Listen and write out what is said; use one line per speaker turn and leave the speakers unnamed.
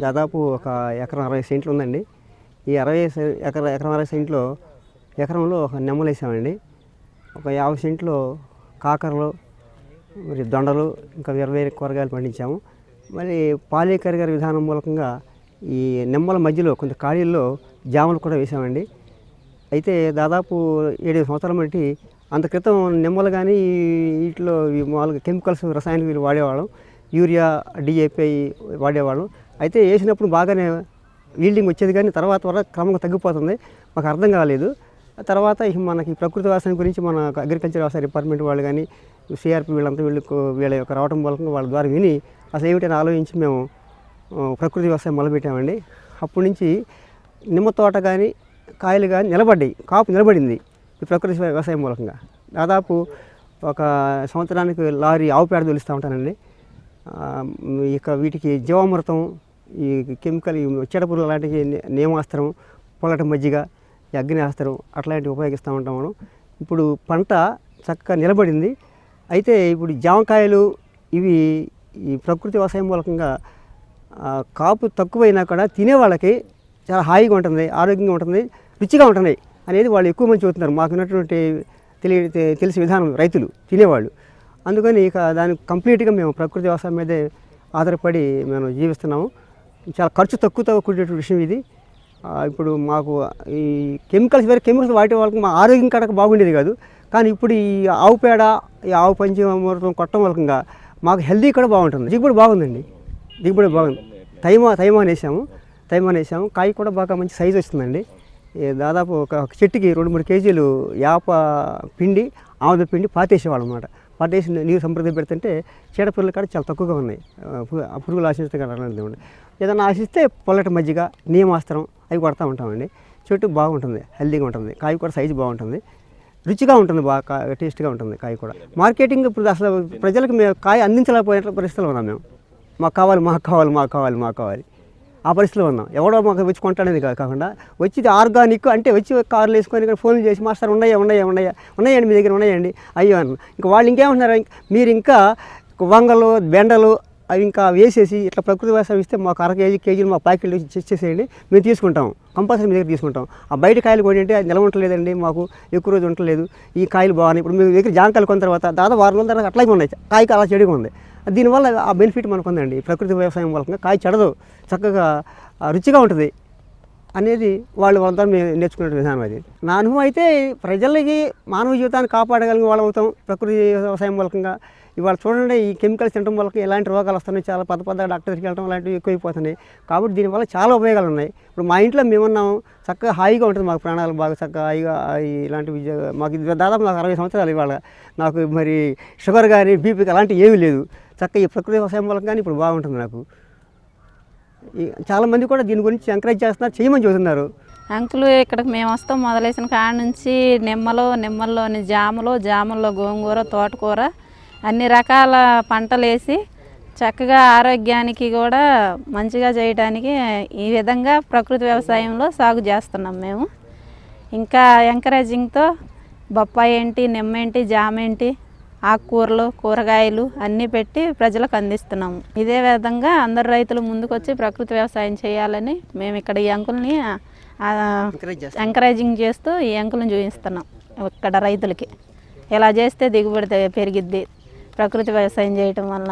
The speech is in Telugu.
దాదాపు ఒక ఎకరం అరవై సెంట్లు ఉందండి. ఈ అరవై ఎకర ఎకరం అరవై సెంట్లో ఎకరంలో ఒక నెమ్మలు వేసామండి. ఒక యాభై సెంట్లో కాకరలు మరి దొండలు ఇంకా వేరే వేరే కూరగాయలు పండించాము. మరి పాలీకరిగారి విధానం మూలకంగా ఈ నిమ్మల మధ్యలో కొంత ఖాళీల్లో జామలు కూడా వేసామండి. అయితే దాదాపు ఏడు సంవత్సరాల బట్టి అంత క్రితం నిమ్మలు కానీ వీటిలో మామూలుగా కెమికల్స్ రసాయనిక వీళ్ళు వాడేవాళ్ళం. యూరియా డిఏపి వాడేవాళ్ళం. అయితే వేసినప్పుడు బాగానే ఈల్డింగ్ వచ్చేది కానీ తర్వాత వల్ల క్రమంగా తగ్గిపోతుంది. మాకు అర్థం కాలేదు. తర్వాత మనకి ప్రకృతి వ్యవసాయం గురించి మన అగ్రికల్చర్ వ్యవసాయ డిపార్ట్మెంట్ వాళ్ళు కానీ సిఆర్పి వీళ్ళంతా వీళ్ళు వీళ్ళ యొక్క రావటం మూలంగా వాళ్ళ ద్వారా విని అసలు ఏమిటని ఆలోచించి మేము ప్రకృతి వ్యవసాయం మొదలుపెట్టామండి. అప్పటి నుంచి నిమ్మ తోట కానీ కాయలు కానీ నిలబడ్డాయి. కాపు నిలబడింది ఈ ప్రకృతి వ్యవసాయం మూలకంగా దాదాపు ఒక సంవత్సరానికి లారీ ఆవు పేడ తొలుస్తూ ఉంటానండి. ఇక వీటికి జీవామృతం ఈ కెమికల్ ఈ చెడపురుగు లాంటివి నేమాస్త్రం పొలట మజ్జిగ ఈ అగ్నియాస్త్రం అట్లాంటివి ఉపయోగిస్తూ ఉంటాం మనం. ఇప్పుడు పంట చక్కగా నిలబడింది. అయితే ఇప్పుడు జామకాయలు ఇవి ఈ ప్రకృతి వ్యవసాయం మూలకంగా కాపు తక్కువైనా కూడా తినే వాళ్ళకి చాలా హాయిగా ఉంటుంది ఆరోగ్యంగా ఉంటుంది రుచిగా ఉంటున్నాయి అనేది వాళ్ళు ఎక్కువ మంది చెబుతున్నారు. మాకు ఉన్నటువంటి తెలియ తె- తెలిసే విధానం రైతులు తినేవాళ్ళు. అందుకని ఇక దాన్ని కంప్లీట్గా మేము ప్రకృతి వ్యవసాయం మీదే ఆధారపడి మేము జీవిస్తున్నాము. చాలా ఖర్చు తక్కువతో కూడేటువంటి విషయం ఇది. ఇప్పుడు మాకు ఈ కెమికల్స్ వేరే కెమికల్స్ వాడే వాళ్ళకి మా ఆరోగ్యం కడక బాగుండేది కాదు. కానీ ఇప్పుడు ఈ ఆవు పేడ ఈ ఆవు పంచమృతం కొట్టడం వలకంగా మాకు హెల్దీ కూడా బాగుంటుంది. దిగుబడి బాగుందండి. దిగుబడి బాగుంది. తైమా తైమాన్ వేసాము తైమాన్ వేసాము కాయ కూడా బాగా మంచి సైజు వస్తుందండి. దాదాపు ఒక చెట్టుకి రెండు మూడు కేజీలు యాప పిండి ఆముద పిండి పాతేసేవాళ్ళం అనమాట పాతేసి నీరు సంప్రదించి పెడుతుంటే చీడపురుగులు కూడా చాలా తక్కువగా ఉన్నాయి. పురుగులు ఆశించడం కదా ఏదైనా ఆశిస్తే పొల్లటి మజ్జిగ నియమాస్త్రం అవి కొడతా ఉంటామండి. చెట్టు బాగుంటుంది హెల్దీగా ఉంటుంది కాయ కూడా సైజు బాగుంటుంది. రుచిగా ఉంటుంది బాగా టేస్ట్గా ఉంటుంది కాయ కూడా. మార్కెటింగ్ ఇప్పుడు అసలు ప్రజలకు మేము కాయ అందించలేకపోయే పరిస్థితులు ఉన్నాం మేము. మాకు కావాలి మాకు కావాలి మాకు కావాలి మాకు కావాలి. ఆ పరిస్థితిలో ఉన్నాం. ఎవడో మాకు వచ్చి కొంటాడేది కా- కాకుండా వచ్చి ఆర్గానిక్ అంటే వచ్చి కార్లు వేసుకొని ఇక్కడ ఫోన్లు చేసి మాస్టర్ ఉన్నాయా ఉన్నాయా ఉన్నాయా ఉన్నాయండి మీ దగ్గర ఉన్నాయండి. అయ్యో అన్న ఇంకా వాళ్ళు ఇంకేమంటున్నారు? మీరు ఇంకా వంగలు బెండలు అవి ఇంకా వేసేసి ఇట్లా ప్రకృతి వ్యవసాయం ఇస్తే మాకు అర కేజీ కేజీలు మా ప్యాకెట్లు చేసేయండి. మేము తీసుకుంటాం. కంపల్సరీ మీ దగ్గర తీసుకుంటాం. ఆ బయట కాయలు కొని అంటే అది నిలవ ఉండలేదండి మాకు. ఎక్కువ రోజు ఉండలేదు ఈ కాయలు బాగున్నాయి. ఇప్పుడు మీ దగ్గర జాంకాయలు కొన్న తర్వాత దాదాపు వారం రోజుల తర్వాత అట్లాగే ఉన్నాయి. కాయకి అలా చెడుగా ఉంది. దీనివల్ల ఆ బెనిఫిట్ మనకు ఉందండి. ప్రకృతి వ్యవసాయం వల్ల కాయ చెడదు. చక్కగా రుచిగా ఉంటుంది. అనేది వాళ్ళు వాళ్ళతో మేము నేర్చుకునే విధానం అది. నా అనుభవం అయితే ప్రజలకి మానవ జీవితాన్ని కాపాడగలిగిన వాళ్ళు అవుతాం. ప్రకృతి వ్యవసాయం మూలకంగా. ఇవాళ చూడండి ఈ కెమికల్స్ తినడం వల్ల ఎలాంటి రోగాలు వస్తున్నాయి. చాలా పెద్ద పెద్ద డాక్టర్కి వెళ్ళడం అలాంటివి ఎక్కువైపోతున్నాయి. కాబట్టి దీనివల్ల చాలా ఉపయోగాలు ఉన్నాయి. ఇప్పుడు మా ఇంట్లో మేమున్నాం. చక్కగా హాయిగా ఉంటుంది మాకు ప్రాణాలు బాగా చక్కగా హాయిగా ఇలాంటి మాకు దాదాపు నాకు అరవై సంవత్సరాలు ఇవాళ. నాకు మరి షుగర్ కానీ బీపీకి అలాంటివి ఏమీ లేదు. చక్కగా ఈ ప్రకృతి వ్యవసాయం వల్ల కానీ ఇప్పుడు బాగుంటుంది నాకు. చాలామంది కూడా దీని గురించి ఎంకరేజ్ చేస్తున్నారు చేయమని చూస్తున్నారు
అంకులు ఇక్కడికి మేము వస్తాం మొదలేసిన కాడ నుంచి నిమ్మలు నిమ్మల్లోని జాములు జాముల్లో గోంగూర తోటకూర అన్ని రకాల పంటలు వేసి చక్కగా ఆరోగ్యానికి కూడా మంచిగా చేయడానికి ఈ విధంగా ప్రకృతి వ్యవసాయంలో సాగు చేస్తున్నాం మేము. ఇంకా ఎంకరేజింగ్తో బొప్పాయి ఏంటి నిమ్మ ఏంటి జామ ఏంటి ఆకుకూరలు కూరగాయలు అన్నీ పెట్టి ప్రజలకు అందిస్తున్నాము. ఇదే విధంగా అందరు రైతులు ముందుకొచ్చి ప్రకృతి వ్యవసాయం చేయాలని మేము ఇక్కడ ఈ అంకుల్ని ఎంకరేజింగ్ చేస్తూ ఈ అంకుల్ని చూపిస్తున్నాం ఇక్కడ రైతులకి. ఇలా చేస్తే దిగుబడి పెరిగిద్ది ప్రకృతి వ్యవసాయం చేయటం వల్ల.